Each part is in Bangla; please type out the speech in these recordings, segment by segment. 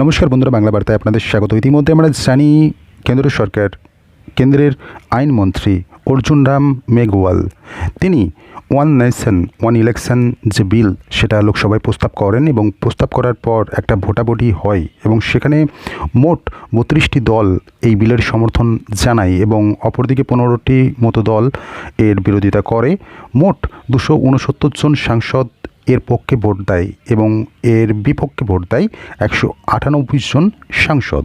নমস্কার বন্ধুরা, বাংলা বার্তায় আপনাদের স্বাগত। ইতিমধ্যে আমরা জানি কেন্দ্র সরকার, কেন্দ্রের আইনমন্ত্রী অর্জুন রাম মেঘওয়াল। তিনি ওয়ান নেশন, ওয়ান ইলেকশন যে বিল, সেটা লোকসভায় প্রস্তাব করেন এবং প্রস্তাব করার পর একটা ভোটাভুটি হয় এবং সেখানে মোট বত্রিশটি দল এই বিলের সমর্থন জানায় এবং অপরদিকে পনেরোটি মতো দল এর বিরোধিতা করে। মোট দুশো উনসত্তর জন সাংসদ এর পক্ষে ভোট দেয় এবং এর বিপক্ষে ভোট দেয় একশো আটানব্বই জন সাংসদ।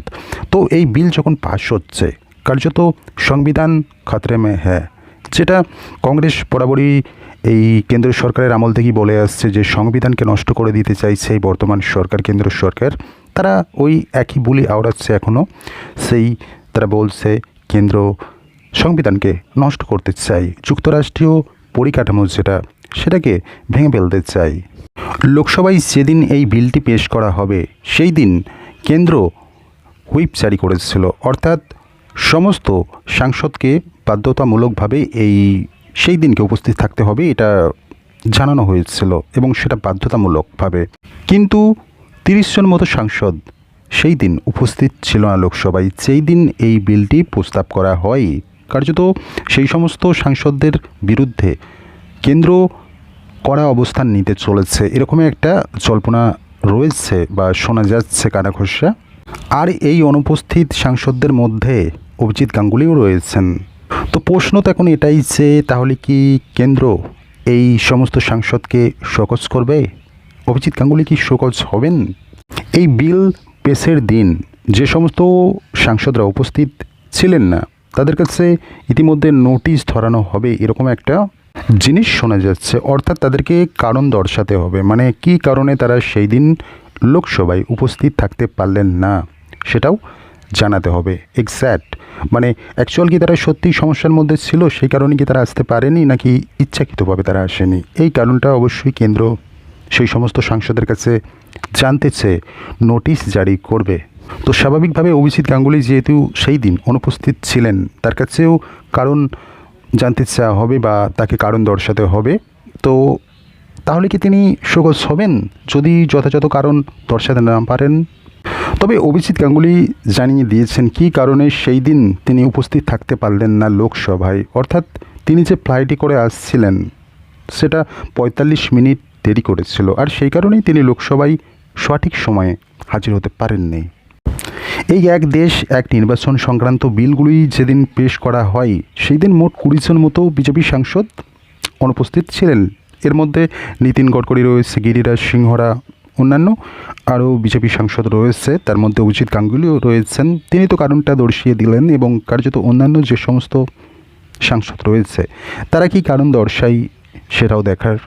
তো এই বিল যখন পাশ হচ্ছে, কার্যত সংবিধান খাতরে মে হ্যাঁ যেটা কংগ্রেস বরাবরই এই কেন্দ্র সরকারের আমল থেকেই বলে আসছে যে সংবিধানকে নষ্ট করে দিতে চাইছে এই বর্তমান সরকার, কেন্দ্র সরকার। তারা ওই একই বুলি আওড়াচ্ছে এখনও সেই তারা বলছে কেন্দ্র সংবিধানকে নষ্ট করতে চাই যুক্তরাষ্ট্রীয় পরিকাঠামো যেটা সেটাকে ভেঙে ফেলতে চাই। লোকসভায় যেদিন এই বিলটি পেশ করা হবে। সেই দিন কেন্দ্র হুইপ জারি করেছিল। অর্থাৎ সমস্ত সাংসদকে বাধ্যতামূলকভাবে এই সেই দিনকে উপস্থিত থাকতে হবে, এটা জানানো হয়েছিল এবং সেটা বাধ্যতামূলকভাবে। কিন্তু তিরিশ জন মতো সাংসদ সেই দিন উপস্থিত ছিল না লোকসভায়। যেই দিন এই বিলটি প্রস্তাব করা হয়। কার্যত সেই সমস্ত সাংসদদের বিরুদ্ধে কেন্দ্র কড়া অবস্থান নিতে চলেছে। এরকমই একটা জল্পনা রয়েছে বা শোনা যাচ্ছে কানাঘোষা আর এই অনুপস্থিত সাংসদদের মধ্যে অভিজিৎ গাঙ্গুলিও রয়েছেন। তো প্রশ্ন তো এখন এটাই যে, তাহলে কি কেন্দ্র এই সমস্ত সাংসদকে শোকজ করবে? অভিজিৎ গাঙ্গুলি কি শোকজ হবেন? এই বিল পেশের দিন যে সমস্ত সাংসদরা উপস্থিত ছিলেন না, তাদের কাছে ইতিমধ্যে নোটিশ ধরানো হবে, এরকম একটা জিনিস শোনা যাচ্ছে, অর্থাৎ তাদেরকে কারণ দর্শাতে হবে। মানে কি কারণে তারা সেই দিন লোকসভায় উপস্থিত থাকতে পারলেন না, সেটাও জানাতে হবে। এক্স্যাক্ট মানে অ্যাকচুয়াল কি তারা সত্যিই সমস্যার মধ্যে ছিল, সেই কারণে কি তারা আসতে পারেনি, নাকি ইচ্ছাকৃতভাবে তারা আসেনি? এই কারণটা অবশ্যই কেন্দ্র সেই সমস্ত সাংসদের কাছে জানতে চেয়ে নোটিশ জারি করবে। তো স্বাভাবিকভাবে অভিজিৎ গাঙ্গুলি যেহেতু সেই দিন অনুপস্থিত ছিলেন, তার কাছেও কারণ জানতে চাওয়া হবে বা তাকে কারণ দর্শাতে হবে। তো তাহলে কি তিনি শোকজ হবেন যদি যথাযথ কারণ দর্শাতে না পারেন? তবে অভিজিৎ গাঙ্গুলি জানিয়ে দিয়েছেন, কী কারণে সেই দিন তিনি উপস্থিত থাকতে পারলেন না লোকসভায়? অর্থাৎ তিনি যে ফ্লাইটে করে আসছিলেন, সেটা পঁয়তাল্লিশ মিনিট দেরি করেছিল। আর সেই কারণেই তিনি লোকসভায় সঠিক সময়ে হাজির হতে পারেননি। এই এক দেশ, এক নির্বাচন সংক্রান্ত বিলগুলি যেদিন পেশ করা হয় সেই দিন মোট কুড়িজন মতো বিজেপি সাংসদ অনুপস্থিত ছিলেন। এর মধ্যে নীতিন গডকরি রয়েছে, গিরিরাজ সিংহরা অন্যান্য আরও বিজেপি সাংসদ রয়েছে, তার মধ্যে অজিত গাঙ্গুলিও রয়েছেন। তিনি তো কারণটা দর্শিয়ে দিলেন এবং কার্যত অন্যান্য যে সমস্ত সাংসদ রয়েছে, তারা কি কারণ দর্শাই সেটাও দেখার